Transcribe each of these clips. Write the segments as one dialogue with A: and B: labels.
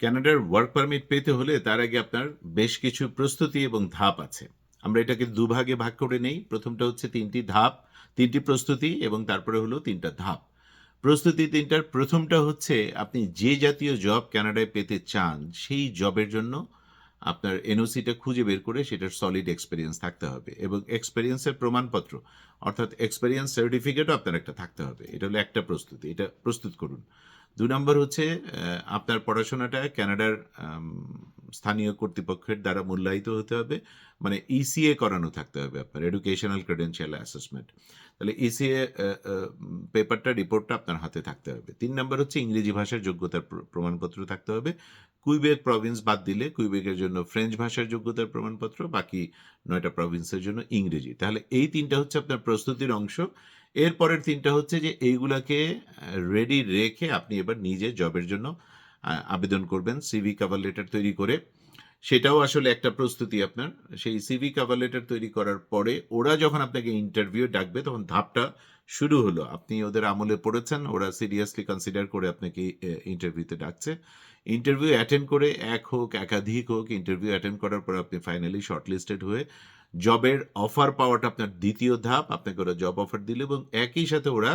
A: কানাডার work permit পেতে হলে তার আগে আপনার বেশ কিছু প্রস্তুতি এবং ধাপ আছে। আমরা এটাকে দুভাগে ভাগ করে নেই। প্রথমটা হচ্ছে তিনটি ধাপ, তিনটি প্রস্তুতি এবং তারপরে হলো তিনটা ধাপ। প্রস্তুতি তিনটার প্রথমটা হচ্ছে আপনি যে জাতীয় জব ক্যানাডায় পেতে চান, সেই জবের জন্য আপনার এনওসিটা খুঁজে বের করে সেটার সলিড এক্সপিরিয়েন্স থাকতে হবে এবং এক্সপিরিয়েন্সের প্রমাণপত্র, অর্থাৎ এক্সপিরিয়েন্স সার্টিফিকেটও আপনার একটা থাকতে হবে। এটা হলো একটা প্রস্তুতি। এটা প্রস্তুত করুন। দুই নম্বর হচ্ছে আপনার পড়াশোনাটা কানাডার স্থানীয় কর্তৃপক্ষের দ্বারা মূল্যায়িত হতে হবে। মানে ইসিএ করানো থাকতে হবে আপনার এডুকেশনাল ক্রেডেন্সিয়াল অ্যাসেসমেন্ট তাহলে ইসিএ পেপারটা, রিপোর্টটা আপনার হাতে থাকতে হবে। তিন নম্বর হচ্ছে ইংরেজি ভাষার যোগ্যতার প্রমাণপত্র থাকতে হবে। কুইবেক প্রভিন্স বাদ দিলে কুইবেকের জন্য ফ্রেঞ্চ ভাষার যোগ্যতার প্রমাণপত্র, বাকি নয়টা প্রভিন্সের জন্য ইংরেজি। তাহলে এই তিনটা হচ্ছে আপনার প্রস্তুতির অংশ। এরপরের তিনটা হচ্ছে যে এইগুলাকে রেডি রেখে আপনি এবার নিজে জবের জন্য আবেদন করবেন সিভি কাভার লেটার তৈরি করে। সেটাও আসলে একটা প্রস্তুতি আপনার। সেই সিভি কাভার লেটার তৈরি করার পরে ওরা যখন আপনাকে ইন্টারভিউ ডাকবে, তখন ধাপটা শুরু হলো। আপনি ওদের আমলে পড়েছেন, ওরা সিরিয়াসলি কনসিডার করে আপনাকে ইন্টারভিউতে ডাকছে। ইন্টারভিউ অ্যাটেন্ড করে এক হোক, একাধিক হোক ইন্টারভিউ অ্যাটেন্ড করার পর আপনি ফাইনালি শর্টলিস্টেড হয়ে জবের অফার পাওয়াটা আপনার দ্বিতীয় ধাপ, আপনাকে ওরা জব অফার দিল এবং একই সাথে ওরা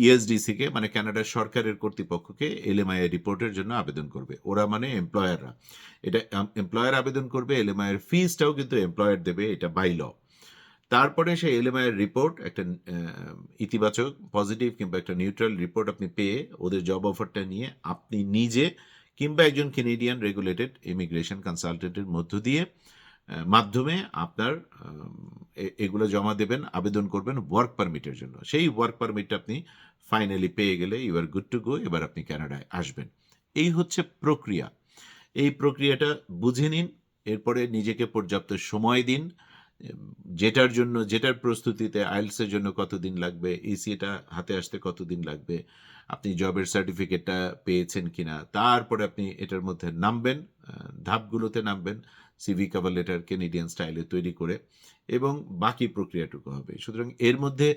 A: ইএসডিসিকে মানে কানাডার সরকারের কর্তৃপক্ষকে এলএমআই রিপোর্টের জন্য আবেদন করবে। ওরা মানে এমপ্লয়াররা এটা এমপ্লয়ার আবেদন করবে এলএমআই এর ফিজটাও কিন্তু এমপ্লয়ার দেবে, এটা বাই ল তারপরে সেই এলএমআই এর রিপোর্ট একটা ইতিবাচক পজিটিভ কিংবা একটা নিউট্রাল রিপোর্ট আপনি পেয়ে ওদের জব অফারটা নিয়ে আপনি নিজে কিংবা একজন কেনেডিয়ান রেগুলেটেড ইমিগ্রেশন কনসালটেন্টের মধ্য দিয়ে মাধ্যমে আপনার এগুলো জমা দেবেন, আবেদন করবেন ওয়ার্ক পারমিটের জন্য। সেই ওয়ার্ক পারমিটটা আপনি ফাইনালি পেয়ে গেলে you are good to go এবার আপনি কানাডায় আসবেন। এই হচ্ছে প্রক্রিয়া। এই প্রক্রিয়াটা বুঝে নিন, এরপরে নিজেকে পর্যাপ্ত সময় দিন। যেটার জন্য, যেটার প্রস্তুতিতে আইলসের জন্য কতদিন লাগবে ইসিটা হাতে আসতে কতদিন লাগবে, আপনি জবের সার্টিফিকেটটা পেয়েছেন কিনা, তারপরে আপনি এটার মধ্যে নামবেন ধাপগুলোতে নামবেন সিভি কাভার লেটার কেনেডিয়ান স্টাইলে তৈরি করে, এবং বাকি প্রক্রিয়াটুকু হবে। সুতরাং এর মধ্যে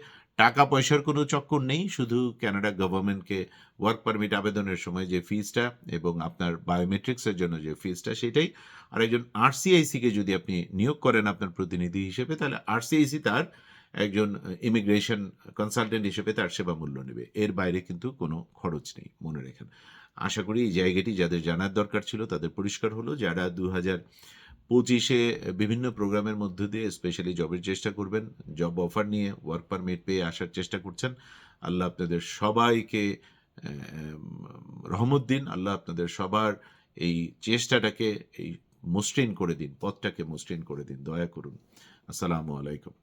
A: টাকা পয়সার কোনো চক্কর নেই, শুধু কানাডা গভর্নমেন্টকে ওয়ার্ক পারমিট আবেদনের সময় যে ফিজটা এবং আপনার বায়োমেট্রিক্সের জন্য যে ফিজটা সেটাই। আর একজন আরসিআইসিকে যদি আপনি নিয়োগ করেন আপনার প্রতিনিধি হিসেবে, তাহলে আরসিআইসি তার একজন ইমিগ্রেশন কনসালটেন্ট হিসেবে তার সেবা মূল্য নেবে। এর বাইরে কিন্তু কোনো খরচ নেই, মনে রেখেন। আশা করি এই জায়গাটি যাদের জানার দরকার ছিল তাদের পরিষ্কার হলো। যারা দু হাজার পঁচিশে বিভিন্ন প্রোগ্রামের মধ্য দিয়ে স্পেশালি জবের চেষ্টা করবেন জব অফার নিয়ে ওয়ার্ক পারমিট পেয়ে আসার চেষ্টা করছেন। আল্লাহ আপনাদের সবাইকে রহমত দিন। আল্লাহ আপনাদের সবার এই চেষ্টাটাকে, এই মসৃণ করে দিন, পথটাকে মসৃণ করে দিন। দয়া করুন। আসসালামু আলাইকুম।